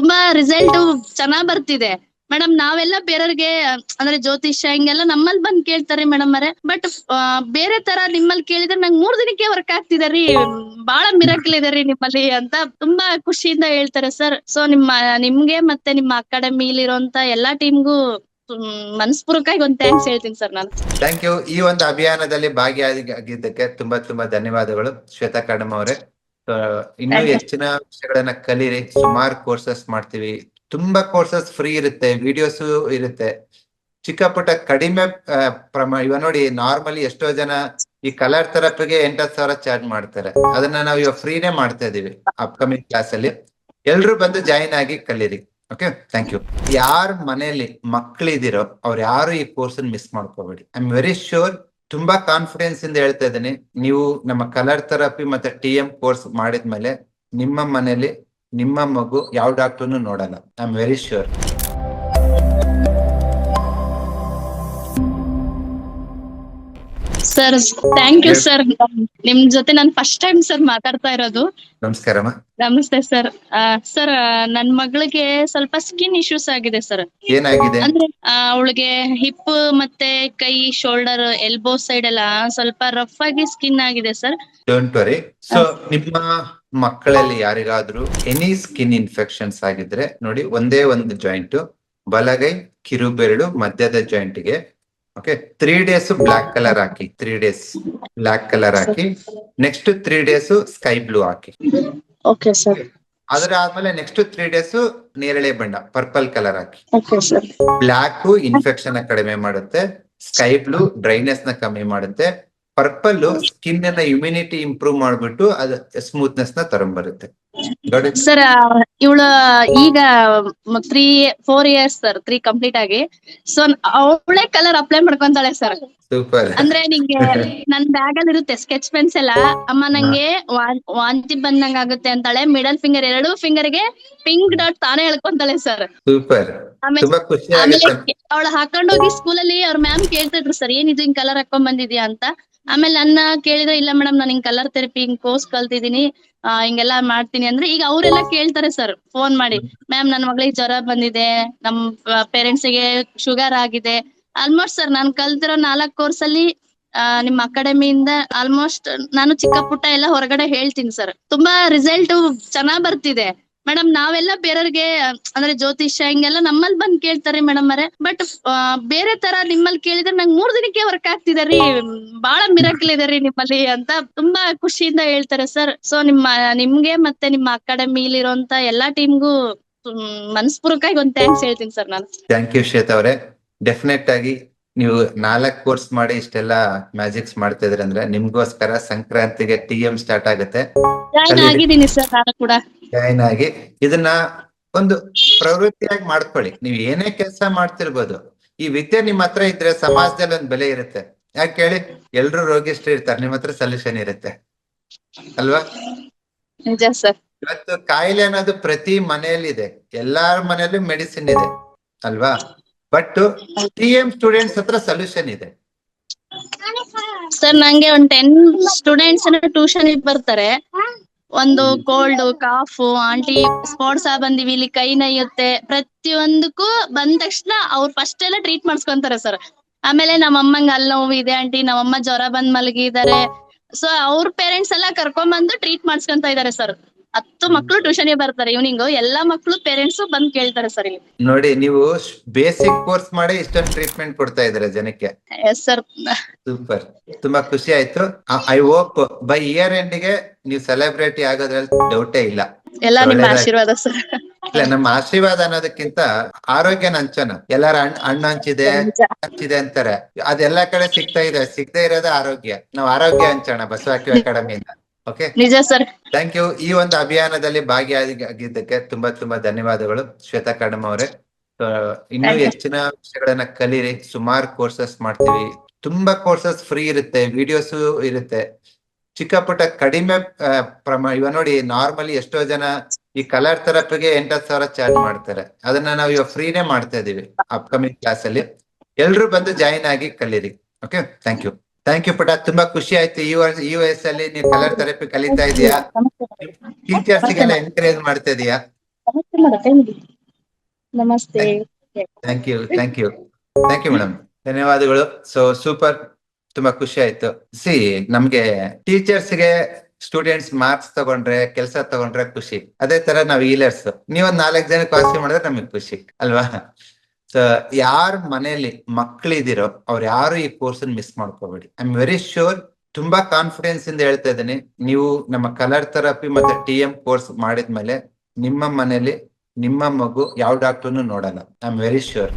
ತುಂಬಾ ರಿಸಲ್ಟ್ ಚೆನ್ನಾಗ್ ಬರ್ತಿದೆ. ಮೇಡಮ್ ನಾವೆಲ್ಲ ಬೇರೆಯವ್ರಿಗೆ, ಅಂದ್ರೆ ಜ್ಯೋತಿಷ್ಯ ಹಿಂಗೆಲ್ಲ ನಮ್ಮಲ್ಲಿ ಬಂದ್ ಕೇಳ್ತಾರೆ ಮೇಡಮ್ ಅರೆ ಬಟ್ ಬೇರೆ ತರ ನಿಮ್ಮಲ್ಲಿ ಕೇಳಿದ್ರೆ ನಂಗೆ ಮೂರ್ ದಿನಕ್ಕೆ ವರ್ಕ್ ಆಗ್ತಿದೆ ರೀ. ಬಹಳ ಮಿರಾಕಲ್ ಇದೆ ರೀ ನಿಮ್ಮಲ್ಲಿ ಅಂತ ತುಂಬಾ ಖುಷಿಯಿಂದ ಹೇಳ್ತಾರೆ ಸರ್ ಸೊ ನಿಮ್ಮ, ನಿಮ್ಗೆ ಮತ್ತೆ ನಿಮ್ಮ ಅಕಾಡೆಮಿಲಿ ಇರುವಂತ ಎಲ್ಲಾ ಟೀಮ್ಗೂ ಮನಸ್ಪೂರ್ವಕವಾಗಿ ಒಂದ್ ಥ್ಯಾಂಕ್ಸ್ ಹೇಳ್ತೀನಿ ಸರ್ ನಾನು. ಥ್ಯಾಂಕ್ ಯು ಈ ಒಂದು ಅಭಿಯಾನದಲ್ಲಿ ಭಾಗಿಯಾಗಿದ್ದಕ್ಕೆ ತುಂಬಾ ತುಂಬಾ ಧನ್ಯವಾದಗಳು. ಶ್ವೇತಾ ಕಡಮ್ ಅವರೇ. ಇನ್ನೂ. ಹೆಚ್ಚಿನ ವಿಷಯಗಳನ್ನ ಕಲೀರಿ ಸುಮಾರು ಕೋರ್ಸಸ್ ಮಾಡ್ತೀವಿ. ತುಂಬಾ ಕೋರ್ಸಸ್ ಫ್ರೀ ಇರುತ್ತೆ ವಿಡಿಯೋಸ್ ಇರುತ್ತೆ. ಚಿಕ್ಕ ಪುಟ್ಟ ಕಡಿಮೆ ಪ್ರಮಾಣ ಇವಾಗ ನೋಡಿ ನಾರ್ಮಲಿ ಎಷ್ಟೋ ಜನ ಈ ಕಲರ್ ಥೆರಪಿಗೆ ಎಂಟತ್ತು ಸಾವಿರ ಚಾರ್ಜ್ ಮಾಡ್ತಾರೆ. ಅದನ್ನ ನಾವು ಇವಾಗ ಫ್ರೀನೇ ಮಾಡ್ತಾ ಇದೀವಿ ಅಪ್ಕಮಿಂಗ್ ಕ್ಲಾಸ್ ಅಲ್ಲಿ. ಎಲ್ರು ಬಂದು ಜಾಯಿನ್ ಆಗಿ ಕಲೀರಿ. ಓಕೆ ಥ್ಯಾಂಕ್ ಯು ಯಾರ ಮನೆಯಲ್ಲಿ ಮಕ್ಕಳಿದಿರೋ ಅವ್ರು ಯಾರು ಈ ಕೋರ್ಸ್ ಮಿಸ್ ಮಾಡ್ಕೋಬೇಡಿ. ಐ ಆಮ್ ವೆರಿ ಶೋರ್ ತುಂಬಾ ಕಾನ್ಫಿಡೆನ್ಸ್ ಇಂದ ಹೇಳ್ತಾ ಇದ್ದೀನಿ. ನೀವು ನಮ್ಮ ಕಲರ್ ಥೆರಪಿ ಮತ್ತೆ ಟಿ ಎಂ ಕೋರ್ಸ್ ಮಾಡಿದ್ಮೇಲೆ ನಿಮ್ಮ ಮನೇಲಿ ನಿಮ್ಮ ಮಗು ಯಾವ ಡಾಕ್ಟರ್ನು ನೋಡಲ್ಲ. I am very sure sir thank you sir ನಿಮ್ ಜೊತೆ ನಾನು ಫಸ್ಟ್ ಟೈಮ್ ಸರ್ ಮಾತಾಡ್ತಾ ಇರೋದು. ನಮಸ್ಕಾರಮ್ಮ ನಮಸ್ತೆ ಸರ್ ಸರ್ ನನ್ ಮಗಳಿಗೆ ಸ್ವಲ್ಪ ಸ್ಕಿನ್ ಇಶ್ಯೂಸ್ ಆಗಿದೆ ಸರ್ ಏನಾಗಿದೆ? ಅಂದ್ರೆ ಅವಳಿಗೆ ಹಿಪ್ ಮತ್ತೆ ಕೈ ಶೋಲ್ಡರ್ ಎಲ್ಬೋ ಸೈಡ್ ಎಲ್ಲ ಸ್ವಲ್ಪ ರಫ್ ಆಗಿ ಸ್ಕಿನ್ ಆಗಿದೆ ಸರ್ ಡೋಂಟ್ ವರಿ ಸೊ ನಿಮ್ಮ ಮಕ್ಕಳಲ್ಲಿ ಯಾರಿಗಾದ್ರೂ ಎನಿ ಸ್ಕಿನ್ ಇನ್ಫೆಕ್ಷನ್ಸ್ ಆಗಿದ್ರೆ ನೋಡಿ ಒಂದೇ ಒಂದು ಜಾಯಿಂಟ್ ಬಲಗೈ ಕಿರುಬೆರಳು ಮಧ್ಯದ ಜಾಯಿಂಟ್ಗೆ okay three days black colour ಹಾಕಿ ತ್ರೀ ಡೇಸ್ ಬ್ಲಾಕ್ ಕಲರ್ ಹಾಕಿ next three days sky blue ಹಾಕಿ. ಓಕೆ ಸರ್ ಅದರ ಆದ್ಮೇಲೆ ನೆಕ್ಸ್ಟ್ ತ್ರೀ ಡೇಸ್ ನೇರಳೆ ಬಣ್ಣ ಪರ್ಪಲ್ ಕಲರ್ ಹಾಕಿ. ಬ್ಲಾಕ್ ಇನ್ಫೆಕ್ಷನ್ ಕಡಿಮೆ ಮಾಡುತ್ತೆ ಸ್ಕೈ ಬ್ಲೂ ಡ್ರೈನೆಸ್ನ ಕಮ್ಮಿ ಮಾಡುತ್ತೆ ಪರ್ಪಲ್ ಸ್ಕಿನ್ ಎಲ್ಲ ಇಮ್ಯುನಿಟಿ ಇಂಪ್ರೂವ್ ಮಾಡ್ಬಿಟ್ಟು ಅದ ಸ್ಮೂತ್ನೆಸ್ನ ತಗೊಂಡ್ಬರುತ್ತೆ ಸರ್ ಇವಳು ಈಗ three four years sir three complete ಆಗಿ. ಸೊ ಅವಳೇ ಕಲರ್ ಅಪ್ಲೈ ಮಾಡ್ಕೊಂತಾಳೆ ಸರ್ ಸೂಪರ್ ಅಂದ್ರೆ ನಿಂಗೆ ನನ್ ಬ್ಯಾಗ್ ಅಲ್ಲಿ ಇರುತ್ತೆ ಸ್ಕೆಚ್ ಪೆನ್ಸ್ ಎಲ್ಲ. ಅಮ್ಮ ನಂಗೆ ವಾಂತಿ ಬಂದಂಗ ಆಗುತ್ತೆ ಅಂತಾಳೆ. ಮಿಡಲ್ ಫಿಂಗರ್ ಎರಡು ಫಿಂಗರ್ಗೆ ಪಿಂಕ್ ಡಾಟ್ ತಾನೇ ಹೇಳ್ಕೊಂತಾಳೆ ಸರ್ ಸೂಪರ್ ಆಮೇಲೆ ಅವಳು ಹಾಕೊಂಡೋಗಿ ಸ್ಕೂಲಲ್ಲಿ ಅವ್ರ ಮ್ಯಾಮ್ ಕೇಳ್ತಿದ್ರು ಸರ್ ಏನಿದು ಹಿಂಗ್ ಕಲರ್ ಹಾಕೊಂಡ್ ಬಂದಿದ್ಯಾ? ಅಂತ. ಆಮೇಲೆ ನನ್ನ ಕೇಳಿದ್ರೆ ಇಲ್ಲ ಮೇಡಮ್ ನಾನು ಹಿಂಗ್ ಕಲರ್ ಥೆರಪಿ ಹಿಂಗ್ ಕೋರ್ಸ್ ಕಲ್ತಿದೀನಿ ಆ, ಹಿಂಗೆಲ್ಲಾ ಮಾಡ್ತೀನಿ ಅಂದ್ರೆ ಈಗ ಅವರೆಲ್ಲ ಕೇಳ್ತಾರೆ ಸರ್ ಫೋನ್ ಮಾಡಿ. ಮ್ಯಾಮ್ ನನ್ನ ಮಗಳಿಗೆ ಜ್ವರ ಬಂದಿದೆ ನಮ್ ಪೇರೆಂಟ್ಸ್ಗೆ ಶುಗರ್ ಆಗಿದೆ. ಆಲ್ಮೋಸ್ಟ್ ಸರ್ ನಾನು ಕಲ್ತಿರೋ ನಾಲ್ಕು ಕೋರ್ಸ್ ಅಲ್ಲಿ ನಿಮ್ಮ ಅಕಾಡೆಮಿಯಿಂದ ಆಲ್ಮೋಸ್ಟ್ ನಾನು ಚಿಕ್ಕ ಪುಟ್ಟ ಎಲ್ಲ ಹೊರಗಡೆ ಹೇಳ್ತೀನಿ ಸರ್ ತುಂಬಾ ರಿಸಲ್ಟ್ ಚೆನ್ನಾಗ್ ಬರ್ತಿದೆ. ಮೇಡಮ್ ನಾವೆಲ್ಲ ಬೇರೆಯವ್ರಿಗೆ ಅಂದ್ರೆ ಜ್ಯೋತಿಷ್ಯ ಹಿಂಗೆಲ್ಲ ನಮ್ಮಲ್ಲಿ ಬಂದ್ ಕೇಳ್ತಾರೆ ಮೇಡಮ್ ಅರೆ ಬಟ್ ಬೇರೆ ತರ ನಿಮ್ಮಲ್ಲಿ ಕೇಳಿದ್ರೆ ನಂಗೆ ಮೂರ್ ದಿನಕ್ಕೆ ವರ್ಕ್ ಆಗ್ತಿದೆ ರೀ. ಬಹಳ ಮಿರಾಕಲ್ ಇದೆ ರೀ ನಿಮ್ಮಲ್ಲಿ ಅಂತ ತುಂಬಾ ಖುಷಿಯಿಂದ ಹೇಳ್ತಾರೆ ಸರ್ ಸೊ ನಿಮ್ಮ ನಿಮ್ಗೆ ಮತ್ತೆ ನಿಮ್ಮ ಅಕಾಡೆಮಿಲಿರುವಂತ ಎಲ್ಲಾ ಟೀಮ್ಗೂ ಮನಸ್ಪೂರ್ವಕವಾಗಿ ಒಂದ್ ಥ್ಯಾಂಕ್ಸ್ ಹೇಳ್ತೀನಿ ಸರ್ ನಾನು. ಥ್ಯಾಂಕ್ ಯು ಶ್ವೇತ ಅವರೇ. ಡೆಫಿನೆಟ್ ಆಗಿ ನೀವು ನಾಲ್ಕ್ ಕೋರ್ಸ್ ಮಾಡಿ ಇಷ್ಟೆಲ್ಲ ಮ್ಯಾಜಿಕ್ಸ್ ಮಾಡ್ತಾ ಇದ್ರಿ ಅಂದ್ರೆ ನಿಮ್ಗೋಸ್ಕರ ಸಂಕ್ರಾಂತಿಗೆ ಟಿ ಎಂ ಸ್ಟಾರ್ಟ್ ಆಗುತ್ತೆ. ಜಾಯ್ನ್. ಆಗಿದ್ದೀನಿ ಸರ್ ನಾನು ಕೂಡ. ಜಾಯಿನ್ ಆಗಿ ಇದನ್ನ ಒಂದು ಪ್ರವೃತ್ತಿಯಾಗಿ ಮಾಡ್ಕೊಳ್ಳಿ. ನೀವು ಏನೇ ಕೆಲಸ ಮಾಡ್ತಿರ್ಬೋದು. ಈ ವಿದ್ಯೆ ನಿಮ್ ಹತ್ರ ಇದ್ರೆ ಸಮಾಜದಲ್ಲಿ ಒಂದ್ ಬೆಲೆ ಇರುತ್ತೆ. ಯಾಕೆ ಹೇಳಿ? ಎಲ್ರು ರೋಗಿಷ್ಟ್ರು ಇರ್ತಾರೆ. ನಿಮ್ ಹತ್ರ ಸೊಲ್ಯೂಷನ್ ಇರುತ್ತೆ. ಅಲ್ವಾ? ಇವತ್ತು ಕಾಯಿಲೆ ಅನ್ನೋದು ಪ್ರತಿ ಮನೆಯಲ್ಲಿದೆ. ಎಲ್ಲಾರ ಮನೆಯಲ್ಲೂ ಮೆಡಿಸಿನ್ ಇದೆ. ಅಲ್ವಾ? ಬಟ್ ಟಿ ಎಂ ಸ್ಟೂಡೆಂಟ್ಸ್ ಹತ್ರ ಸೊಲ್ಯೂಷನ್ ಇದೆ. ಸರ್ ನಂಗೆ ಒಂದ್ ಟೆನ್ ಸ್ಟೂಡೆಂಟ್ಸ್ ಟ್ಯೂಷನ್ ಬರ್ತಾರೆ. ಒಂದು ಕೋಲ್ಡ್ ಕಾಫ್ ಆಂಟಿ ಸ್ಪಾಟ್ಸ್ ಆ ಬಂದಿವಿ ಇಲ್ಲಿ ಕೈ ನೈಯುತ್ತೆ ಪ್ರತಿಯೊಂದಕ್ಕೂ ಬಂದ ತಕ್ಷಣ ಅವ್ರು ಫಸ್ಟ್ ಎಲ್ಲ ಟ್ರೀಟ್ ಮಾಡಿಸ್ಕೊಂತಾರೆ ಸರ್ ಆಮೇಲೆ ನಮ್ಮ ಅಮ್ಮಂಗ್ ಅಲ್ಲಿ ನೋವು ಇದೆ ಆಂಟಿ ನಮ್ಮಮ್ಮ ಜ್ವರ ಬಂದ್ ಮಲಗಿದ್ದಾರೆ ಸೊ ಅವ್ರ ಪೇರೆಂಟ್ಸ್ ಎಲ್ಲ ಕರ್ಕೊಂಡ್ ಬಂದು ಟ್ರೀಟ್ ಮಾಡಿಸ್ಕೊಂತ ಇದಾರೆ ಸರ್ ಹತ್ತು ಮಕ್ಳು ಟ್ಯೂಷನ್ಗೆ ಬರ್ತಾರೆ. ಇವ್ನಿಂಗ್ ಎಲ್ಲಾ ಮಕ್ಳು ಪೇರೆಂಟ್ಸ್ ಬಂದ್ ಕೇಳ್ತಾರೆ ಸರ್ ಇಲ್ಲಿ. ನೋಡಿ ನೀವು ಬೇಸಿಕ್ ಕೋರ್ಸ್ ಮಾಡಿ ಇಷ್ಟೊಂದು ಟ್ರೀಟ್ಮೆಂಟ್ ಕೊಡ್ತಾ ಇದಾರೆ ಜನಕ್ಕೆ? ಎಸ್ ಸರ್ ಸೂಪರ್ ತುಂಬಾ ಖುಷಿ ಆಯ್ತು. ಐ ಹೋಪ್ ಬೈ ಇಯರ್ ಎಂಡ್ಗೆ ನೀವು ಸೆಲೆಬ್ರಿಟಿ ಆಗೋದ್ರಲ್ಲಿ ಡೌಟೇ ಇಲ್ಲ. ಎಲ್ಲ ನಿಮ್ಮ ಆಶೀರ್ವಾದ ಸರ್ ಇಲ್ಲ ನಮ್ಮ ಆಶೀರ್ವಾದ ಅನ್ನೋದಕ್ಕಿಂತ ಆರೋಗ್ಯನ ಹಂಚೋಣ. ಎಲ್ಲಾರ ಹಣ್ ಹಣ್ಣು ಹಂಚಿದೆ ಹಂಚಿದೆ ಅಂತಾರೆ. ಅದೆಲ್ಲಾ ಕಡೆ ಸಿಗ್ತಾ ಇದೆ. ಸಿಗದೆ ಇರೋದೇ ಆರೋಗ್ಯ. ನಾವು ಆರೋಗ್ಯ ಹಂಚೋಣ ಬಸವಾಕ್ಯೂ ಅಕಾಡೆಮಿಯಿಂದ. ಓಕೆ ನಿಜ ಸರ್. ಥ್ಯಾಂಕ್ ಯು ಈ ಒಂದು ಅಭಿಯಾನದಲ್ಲಿ ಭಾಗಿಯಾಗಿದ್ದಕ್ಕೆ ತುಂಬಾ ತುಂಬಾ ಧನ್ಯವಾದಗಳು ಶ್ವೇತಾ ಕಡಮ್ ಅವರೇ. ಇನ್ನೂ ಹೆಚ್ಚಿನ ವಿಷಯಗಳನ್ನ ಕಲೀರಿ. ಸುಮಾರು ಕೋರ್ಸಸ್ ಮಾಡ್ತೀವಿ. ತುಂಬಾ ಕೋರ್ಸಸ್ ಫ್ರೀ ಇರುತ್ತೆ ವಿಡಿಯೋಸ್ ಇರುತ್ತೆ. ಚಿಕ್ಕ ಪುಟ್ಟ ಕಡಿಮೆ ಪ್ರಮಾಣ ಇವಾಗ ನೋಡಿ ನಾರ್ಮಲಿ ಎಷ್ಟೋ ಜನ ಈ ಕಲರ್ ಥೆರಪಿಗೆ ಎಂಟತ್ತು ಸಾವಿರ ಚಾರ್ಜ್ ಮಾಡ್ತಾರೆ. ಅದನ್ನ ನಾವು ಇವಾಗ ಫ್ರೀನೇ ಮಾಡ್ತಾ ಇದೀವಿ ಅಪ್ಕಮಿಂಗ್ ಕ್ಲಾಸ್ ಅಲ್ಲಿ. ಎಲ್ರು ಬಂದು ಜಾಯಿನ್ ಆಗಿ ಕಲೀರಿ. Okay thank you thank you ಪುಟ ತುಂಬಾ ಖುಷಿ ಆಯ್ತು. ಈ ವರ್ಷ ಈ ವಯಸ್ಸಲ್ಲಿ ನೀವು ಕಲರ್ ಥೆರಪಿ ಕಲಿತಾ ಇದೀಯಾ? ಟೀಚರ್ಸ್ ಗೆಲ್ಲ ಎನ್ಕರೇಜ್ ಮಾಡ್ತಾ ಇದೀಯಾ? ನಮಸ್ತೆ. Thank you thank you thank you madam ಧನ್ಯವಾದಗಳು. ಸೊ ಸೂಪರ್ ತುಂಬಾ ಖುಷಿ ಆಯ್ತು. ಸಿ ನಮ್ಗೆ ಟೀಚರ್ಸ್ಗೆ ಸ್ಟೂಡೆಂಟ್ಸ್ ಮಾರ್ಕ್ಸ್ ತಗೊಂಡ್ರೆ ಕೆಲಸ ತಗೊಂಡ್ರೆ ಖುಷಿ. ಅದೇ ತರ ನಾವ್ ಈಲರ್ಸ್ ನೀವೊಂದ್ ನಾಲ್ಕು ಜನ ಕಾಸ್ಟಿ ಮಾಡಿದ್ರೆ ನಮಗ್ ಖುಷಿ ಅಲ್ವಾ? ಸೊ ಯಾರ ಮನೆಯಲ್ಲಿ ಮಕ್ಕಳಿದಿರೋ ಅವ್ರು ಯಾರು ಈ ಕೋರ್ಸ್ ಮಿಸ್ ಮಾಡ್ಕೋಬೇಡಿ. ಐ ಆಮ್ ವೆರಿ ಶ್ಯೂರ್ ತುಂಬಾ ಕಾನ್ಫಿಡೆನ್ಸ್ ಇಂದ ಹೇಳ್ತಾ ಇದ್ದೀನಿ. ನೀವು ನಮ್ಮ ಕಲರ್ ಥೆರಪಿ ಮತ್ತೆ ಟಿ ಎಂ ಕೋರ್ಸ್ ಮಾಡಿದ್ಮೇಲೆ ನಿಮ್ಮ ಮನೆಯಲ್ಲಿ ನಿಮ್ಮ ಮಗು ಯಾವ ಡಾಕ್ಟರ್ನು ನೋಡಲ್ಲ. I am very sure